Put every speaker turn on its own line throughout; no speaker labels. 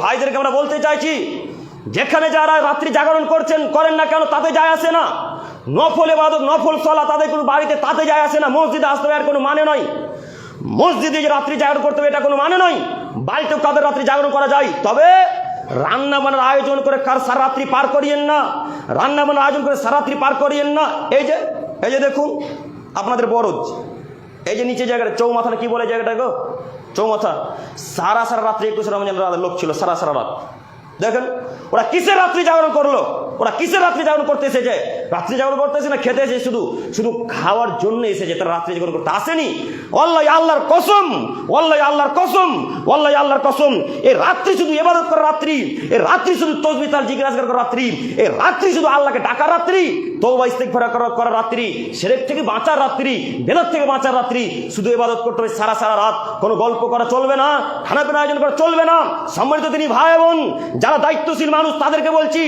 ভাইদেরকে আমরা বলতে চাইছি, যেখানে যারা রাত্রি জাগরণ করছেন, করেন না কেন, তাতে যায় আসে না। নফল এবাদত নফল সলা তাদের কোনো বাড়িতে তাতে যায় আসে না। মসজিদে আসতে হবে, আর কোনো মানে নয়। মসজিদে যে রাত্রি জাগরণ করতে হবে, এটা কোনো মানে নয়। বাড়িতেও কাদের রাত্রি জাগরণ করা যায়? তবে রান্না আয়োজন করে কার সারা রাত্রি পার করিয়েন না? রান্না আয়োজন করে সারাত্রি পার করিয়েন না? এই যে এই যে দেখুন, আপনাদের বরজ। এই যে নিচে জায়গাটা, চৌমাথাটা কি বলে জায়গাটা গো? চৌমাথা, সারা সারা রাত্রি একুশে রমজান রাত লোক ছিল, সারা সারা রাত। দেখেন, ওরা কিসের রাত্রি জাগরণ করল? ওরা কিসের রাত্রি জাগরণ করতেছে এসেছে রাত্রি জাগরণ করতে এসে না, খেতে এসে শুধু শুধু খাওয়ার জন্য এসেছে তারা রাত্রি জাগরণ করতে আসেনি। অল্লাহ আল্লাহর কসম অল্লাহ আল্লাহর কসম অল্লাহ আল্লাহর কসম। এই রাত্রি শুধু এবাদত করা রাত্রি এই রাত্রি শুধু তসবি, তার জিজ্ঞাসা করা রাত্রি এই রাত্রি শুধু আল্লাহকে ডাকা রাত্রি তৌবা ইস্তেগফার করা করা রাত্রি, সেরেক থেকে বাঁচার রাত্রি, বেদত থেকে বাঁচার রাত্রি, শুধু ইবাদত করতে হবে সারা সারা রাত। কোনো গল্প করা চলবে না, খানাপিনা আয়োজন করা চলবে না। সম্মানিত তিনি ভাই বোন, যারা দায়িত্বশীল মানুষ, তাদেরকে বলছি,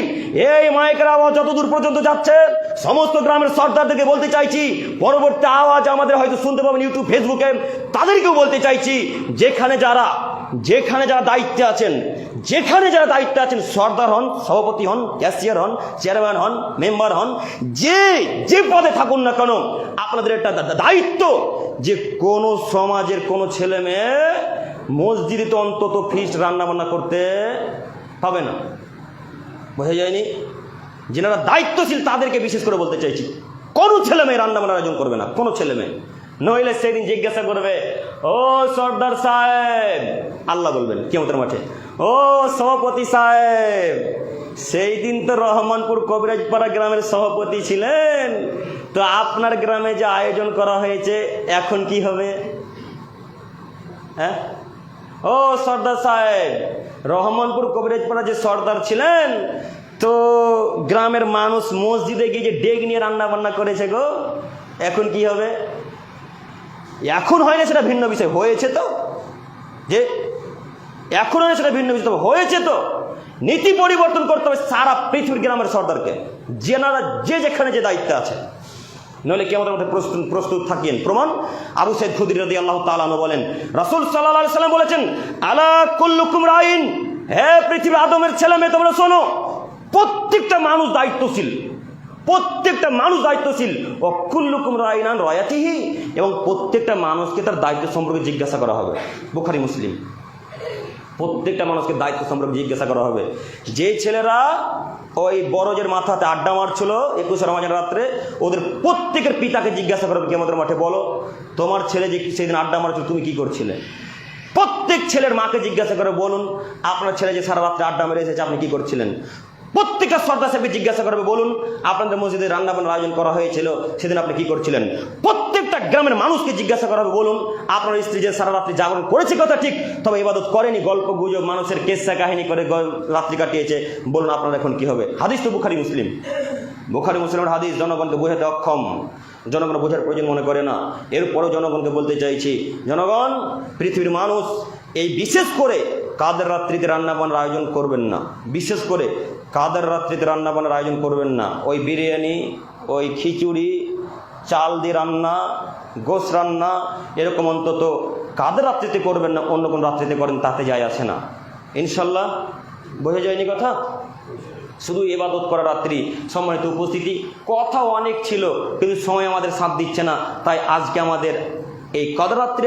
এই মাইকের আওয়াজ যতদূর পর্যন্ত যাচ্ছে সমস্ত গ্রামের সর্দারদেরকে বলতে চাইছি, পরবর্তী আওয়াজ আমাদের হয়তো শুনতে পাবেন ইউটিউব ফেসবুকে তাদেরকেও বলতে চাইছি, যেখানে যারা যেখানে যারা দায়িত্বে আছেন, যেখানে যারা দায়িত্বে আছেন, সর্দার হন, সভাপতি হন, ক্যাশিয়ার হন, চেয়ারম্যান হন, মেম্বার হন, যে যে পদে থাকুন না কেন, আপনাদের দা- দায়িত্ব যে কোনো সমাজের কোনো ছেলে মেয়ে মসজিদে তো অন্তত ফিস্ট রান্না বান্না করতে হবে না। বোঝা যায়নি? যেনারা দায়িত্বশীল তাদেরকে বিশেষ করে বলতে চাইছি, কোনো ছেলে মেয়ে রান্না বান্নার আয়োজন করবে না, কোনো ছেলে মেয়ে। নইলে সেদিন জিজ্ঞাসা করবে, ও সর্দার সাহেব, আল্লাহ বলবেন কেমতের মাঠে, ও সভাপতি সাহেব, সেই দিন তো রহমানপুর কবিরাজপাড়া গ্রামের সভাপতি ছিলেন, তো আপনার গ্রামে যে আয়োজন করা হয়েছে, এখন কি হবে? হ্যাঁ? ও সর্দার সাহেব, রহমানপুর কবিরাজপাড়া যে সর্দার ছিলেন তো গ্রামের মানুষ মসজিদে গিয়ে যে ডেগ নিয়ে রান্না বান্না করেছে গো, এখন কি হবে? এখন হয় না সেটা ভিন্ন বিষয়, হয়েছে তো। যে এখন হয় সেটা ভিন্ন বিষয় হয়েছে তো। নীতি পরিবর্তন করতে হবে সারা পৃথিবীর গ্রামের সর্দারকে যেনারা যে যেখানে যে দায়িত্ব আছে। নইলে কেমন মধ্যে প্রস্তুত প্রস্তুত থাকিয়েন। প্রমাণ, আবু সৈদ খুদির রদি আল্লাহ তালানো বলেন, রাসুল সাল্লাহ সাল্লাম বলেছেন, আলা কুল্লুকুম রাইন, হে পৃথিবীর আদমের ছেলে মেয়ে, তোমরা শোনো প্রত্যেকটা মানুষ দায়িত্বশীল। প্রত্যেকটা মানুষ দায়িত্বশীল। অকুল্লুকুম রাইনান রয়াতিহি। এবং প্রত্যেকটা মানুষকে তার দায়িত্ব সম্পর্কে জিজ্ঞাসা করা হবে। বুখারি, মুসলিম। প্রত্যেকটা মানুষকে দায়িত্ব সম্পর্কে জিজ্ঞাসা করা হবে। যে ছেলেরা ওই বরজের মাথাতে আড্ডা মারছিল একুশে রমাজান রাত্রে, ওদের প্রত্যেকের পিতাকে জিজ্ঞাসা করবে কেমতের মাঠে, বলো, তোমার ছেলে যে সেদিন আড্ডা মারছিল, তুমি কি করছিলে? প্রত্যেক ছেলের মাকে জিজ্ঞাসা করে বলুন, আপনার ছেলে যে সারা রাত্রে আড্ডা মেরে এসেছে, আপনি কি করছিলেন? প্রত্যেকটা সর্দার সাহেবকে জিজ্ঞাসা করবে, বলুন, আপনাদের মসজিদে রান্না বান্নার আয়োজন করা হয়েছিল, সেদিন আপনি কি করছিলেন? প্রত্যেকটা গ্রামের মানুষকে জিজ্ঞাসা করা হবে, বলুন, আপনার স্ত্রী যে সারা রাত্রি জাগরণ করেছে কথা ঠিক, তবে ইবাদত করেনি, গল্প গুজব, মানুষের কেসা কাহিনী করে রাত্রি কাটিয়েছে, বলুন, আপনার এখন কি হবে? হাদিস তো বুখারি, মুসলিম। বুখারি, মুসলিমের হাদিস জনগণকে বোঝাতে অক্ষম। জনগণ বোঝার প্রয়োজন মনে করে না। এরপরেও জনগণকে বলতে চাইছি, জনগণ, পৃথিবীর মানুষ এই বিশেষ করে কাদের রাত্রিতে রান্নাবান্নার আয়োজন করবেন না। বিশেষ করে কাদের রাত্রিতে রান্নাবান্নার আয়োজন করবেন না? ওই বিরিয়ানি, ওই খিচুড়ি, চাল দিয়ে রান্না গোস রান্না, এরকম অন্তত কাদের রাত্রিতে করবেন না? অন্য কোন রাত্রিতে করেন, তাতে যায় আসে না। ইনশাল্লাহ, বোঝা যায়নি কথা? শুধু এবাদত করা রাত্রি, সম্মানিত উপস্থিতি। কথা অনেক ছিল, কিন্তু সময় আমাদের সাথ দিচ্ছে না। তাই আজকে আমাদের এই কদরাত্রি